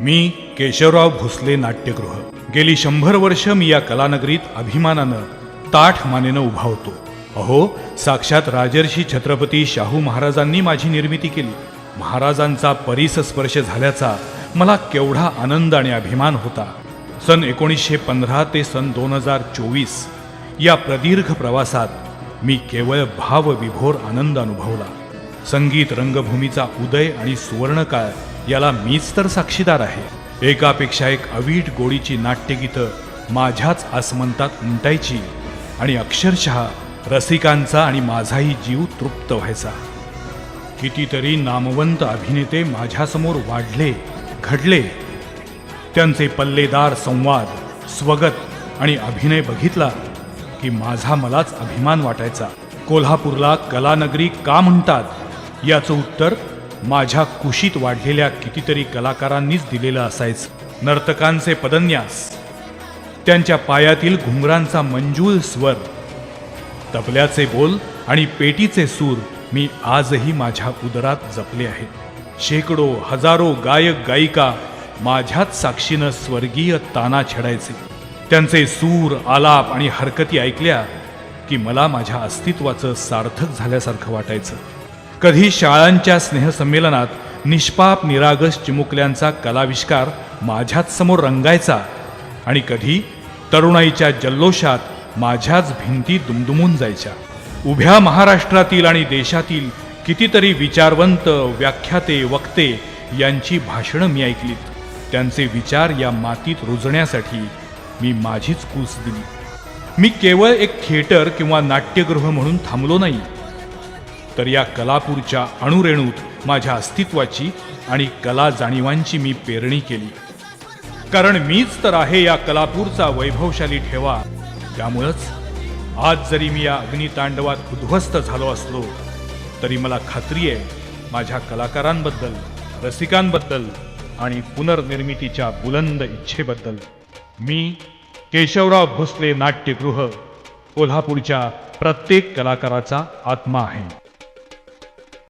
मी केशवराव भोसले नाट्यगृह. गेली शंभर वर्ष मी या कलानगरीत अभिमानानं ताठ मानेनं उभा होतो. अहो साक्षात राजर्षी छत्रपती शाहू महाराजांनी माझी निर्मिती केली. महाराजांचा परिस स्पर्श झाल्याचा मला केवढा आनंद आणि अभिमान होता. सन एकोणीसशे पंधरा ते सन दोन हजार चोवीस या प्रदीर्घ प्रवासात मी केवळ भावविभोर आनंद अनुभवला. संगीत रंगभूमीचा उदय आणि सुवर्णकाळ याला मीच तर साक्षीदार आहे. एकापेक्षा एक अवीट गोडीची नाट्यगीतं माझ्याच आसमंतात उमटायची आणि अक्षरशः रसिकांचा आणि माझाही जीव तृप्त व्हायचा. कितीतरी नामवंत अभिनेते माझ्यासमोर वाढले घडले. त्यांचे पल्लेदार संवाद स्वगत आणि अभिनय बघितला की माझा मलाच अभिमान वाटायचा. कोल्हापूरला कलानगरी का म्हणतात? याचं उत्तर माझ्या कुशीत वाढलेल्या कितीतरी कलाकारांनीच दिलेलं असायचं. नर्तकांचे पदन्यास त्यांच्या पायातील घुंगरांचा मंजूळ स्वर तबल्याचे बोल आणि पेटीचे सूर मी आजही माझ्या उदरात जपले आहेत. शेकडो हजारो गायक गायिका माझ्याच साक्षीनं स्वर्गीय ताना छेडायचे. त्यांचे सूर आलाप आणि हरकती ऐकल्या की मला माझ्या अस्तित्वाचं सार्थक झाल्यासारखं वाटायचं. कधी शाळांच्या स्नेहसंमेलनात निष्पाप निरागस चिमुकल्यांचा कलाविष्कार माझ्याच समोर रंगायचा आणि कधी तरुणाईच्या जल्लोषात माझ्याच भिंती दुमदुमून जायच्या. उभ्या महाराष्ट्रातील आणि देशातील कितीतरी विचारवंत व्याख्याते वक्ते यांची भाषणं मी ऐकलीत. त्यांचे विचार या मातीत रुजण्यासाठी मी माझीच कूस दिली. मी केवळ एक थिएटर किंवा नाट्यगृह म्हणून थांबलो नाही. तर या कलापूरच्या अणुरेणूत माझ्या अस्तित्वाची आणि कला जाणीवांची मी पेरणी केली. कारण मीच तर आहे या कलापूरचा वैभवशाली ठेवा. त्यामुळंच आज जरी मी या अग्नितांडवात उद्ध्वस्त झालो असलो तरी मला खात्री आहे माझ्या कलाकारांबद्दल रसिकांबद्दल आणि पुनर्निर्मितीच्या बुलंद इच्छेबद्दल. मी केशवराव भोसले नाट्यगृह कोल्हापूरच्या प्रत्येक कलाकाराचा आत्मा आहे.